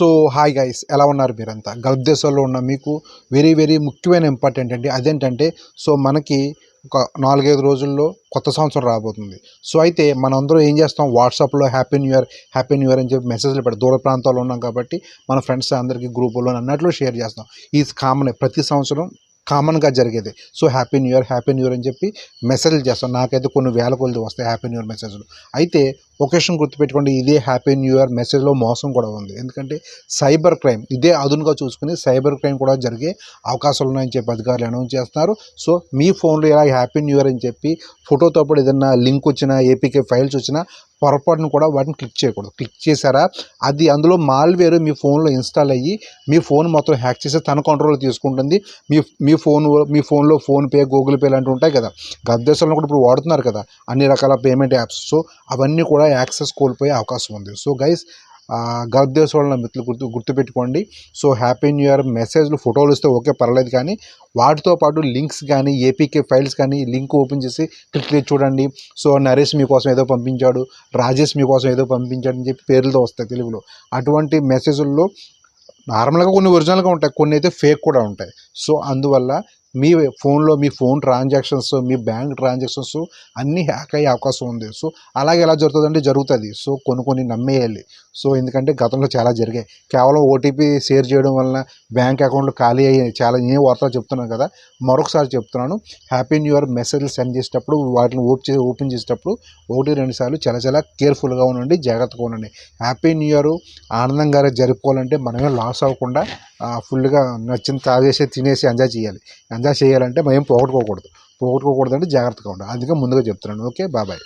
So hi guys ఎలా ఉన్నారు మీరంతా? గల్ఫ్ దేశాల్లో ఉన్న మీకు వెరీ వెరీ ముఖ్యమైన ఇంపార్టెంట్ అండి. అదేంటంటే సో మనకి ఒక నాలుగైదు రోజుల్లో కొత్త సంవత్సరం రాబోతుంది. సో అయితే మనందరం ఏం చేస్తాం? వాట్సాప్లో happy new year happy new year అని చెప్పి మెసేజ్లు పెడతాం. దూర ప్రాంతాల్లో ఉన్నాం కాబట్టి మన ఫ్రెండ్స్ అందరికీ గ్రూపుల్లో అన్నట్లు షేర్ చేస్తాం. ఈ కామన్ ప్రతి సంవత్సరం కామన్గా జరిగేది. So happy new year happy new year అని చెప్పి మెసేజ్లు చేస్తాం. నాకైతే కొన్ని వేల కొలది వస్తాయి హ్యాపీ న్యూ ఇయర్ మెసేజ్లు. అయితే ఒకేషన్ గుర్తుపెట్టుకోండి ఇదే హ్యాపీ న్యూ ఇయర్ మెసేజ్లో మోసం కూడా ఉంది. ఎందుకంటే సైబర్ క్రైమ్ ఇదే అదునుగా చూసుకుని సైబర్ క్రైమ్ కూడా జరిగే అవకాశాలు ఉన్నాయని చెప్పి అధికారులు అనౌన్స్ చేస్తున్నారు. సో మీ ఫోన్లో ఇలా హ్యాపీ న్యూ ఇయర్ అని చెప్పి ఫోటోతో పాటు ఏదైనా లింక్ వచ్చినా ఏపీకే ఫైల్స్ వచ్చినా పొరపాటును కూడా వాటిని క్లిక్ చేయకూడదు. క్లిక్ చేశారా? అది అందులో మాల్వేర్ మీ ఫోన్లో ఇన్స్టాల్ అయ్యి మీ ఫోన్ మొత్తం హ్యాక్ చేసి తన కంట్రోల్లో తీసుకుంటుంది. మీ మీ ఫోన్ మీ ఫోన్లో ఫోన్పే గూగుల్ పే లాంటివి ఉంటాయి కదా. గత దేశంలో కూడా ఇప్పుడు వాడుతున్నారు కదా అన్ని రకాల పేమెంట్ యాప్స్. సో అవన్నీ కూడా యాక్సెస్ కోల్పోయే అవకాశం ఉంది. సో గైస్ గల్ఫ్ మిత్రులు గుర్తు గుర్తుపెట్టుకోండి. సో హ్యాపీ న్యూ ఇయర్ మెసేజ్లు ఫోటోలు ఇస్తే ఓకే పర్లేదు కానీ వాటితో పాటు లింక్స్ కానీ ఏపీకే ఫైల్స్ కానీ లింక్ ఓపెన్ చేసి క్లిక్ చేసి చూడండి. సో నరేష్ మీకోసం ఏదో పంపించాడు రాజేష్ మీకోసం ఏదో పంపించాడు అని చెప్పి పేర్లతో వస్తాయి తెలుగులో. అటువంటి మెసేజ్ల్లో నార్మల్గా కొన్ని ఒరిజినల్గా ఉంటాయి కొన్ని అయితే ఫేక్ కూడా ఉంటాయి. సో అందువల్ల మీ ఫోన్లో మీ ఫోన్ ట్రాన్సాక్షన్స్ మీ బ్యాంక్ ట్రాన్సాక్షన్స్ అన్నీ హ్యాక్ అయ్యే అవకాశం ఉంది. సో అలాగే ఎలా జరుగుతుందంటే జరుగుతుంది. సో కొన్ని కొన్ని నమ్మేయాలి. సో ఎందుకంటే గతంలో చాలా జరిగాయి. కేవలం ఓటీపీ షేర్ చేయడం వలన బ్యాంక్ అకౌంట్లు ఖాళీ అయ్యాయి చాలా నేను వార్తలు చెప్తున్నాను కదా మరొకసారి చెప్తున్నాను. హ్యాపీ న్యూ ఇయర్ మెసేజ్లు సెండ్ చేసేటప్పుడు వాటిని ఓపెన్ చే ఓపెన్ చేసేటప్పుడు ఒకటి రెండు సార్లు చాలా చాలా కేర్ఫుల్గా ఉండండి జాగ్రత్తగా ఉండండి. హ్యాపీ న్యూ ఇయర్ ఆనందంగా జరుపుకోవాలంటే మనమే లాస్ అవ్వకుండా ఫుల్గా నచ్చింది తాగేసి తినేసి ఎంజాయ్ చేయాలి. ఎంజాయ్ చేయాలంటే మేము పోగొట్టుకోకూడదు. పోగొట్టుకోకూడదు అంటే జాగ్రత్తగా ఉండాలి. అందుకే ముందుగా చెప్తున్నాను. ఓకే బాబాయ్